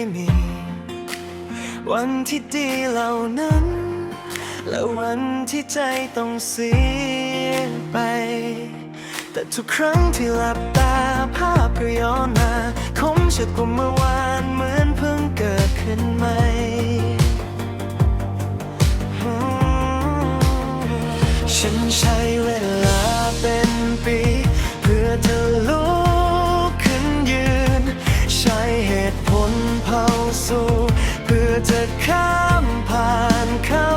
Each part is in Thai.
ไม่มี วันที่ดีเหล่านั้น และวันที่ใจต้องเสียไป แต่ทุกครั้งที่หลับตาภาพก็ย้อนมาคงชัดกว่าเมื่อวานเหมือนเพิ่งเกิดขึ้นใหม่ฉันใช้เวลาเป็นปี เพื่อจะลุก สู้ เพื่อจะข้ามผ่านข้า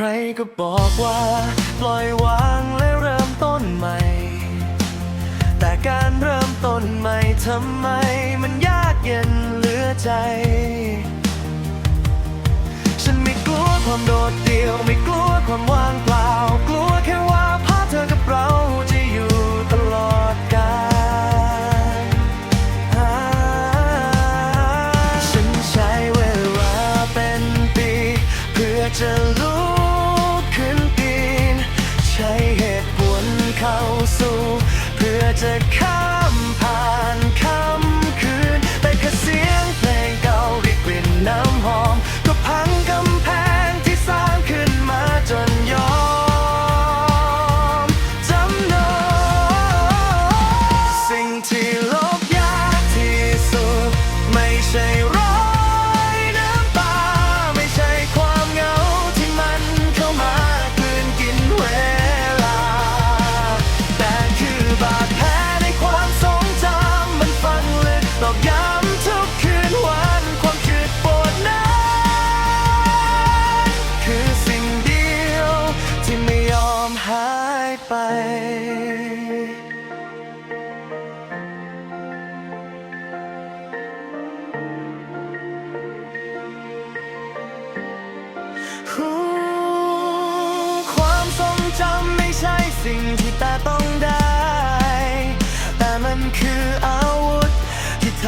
ใครก็บอกว่า ปล่อยวางและเริ่มต้นใหม่ แต่การเริ่มต้นใหม่ทำไม มันยากเย็นเหลือใจ ฉันไม่กลัวความโดดเดี่ยว ไม่กลัวความว่างเปล่า กลัวแค่ว่าภาพเธอกับเราจะอยู่ตลอดกาลฉันใช้เวลาเป็นปี เพื่อจะ เข้าสู่ เพื่อจะข้า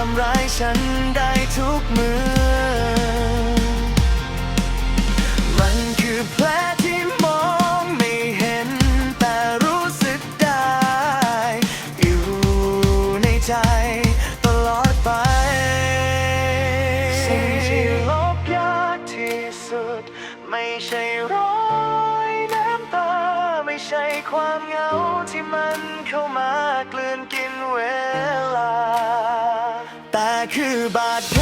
ำร้ายฉันได้ทุกมือมันคือแผลที่มองไม่เห็น แต่รู้สึกได้ อยู่ในใจตลอดไปสิ่งที่ลบยากที่สุด ไม่ใช่รอยน้ำตา ไม่ใช่ความเหงาที่มันเข้ามากลืนกินเวลา everybody.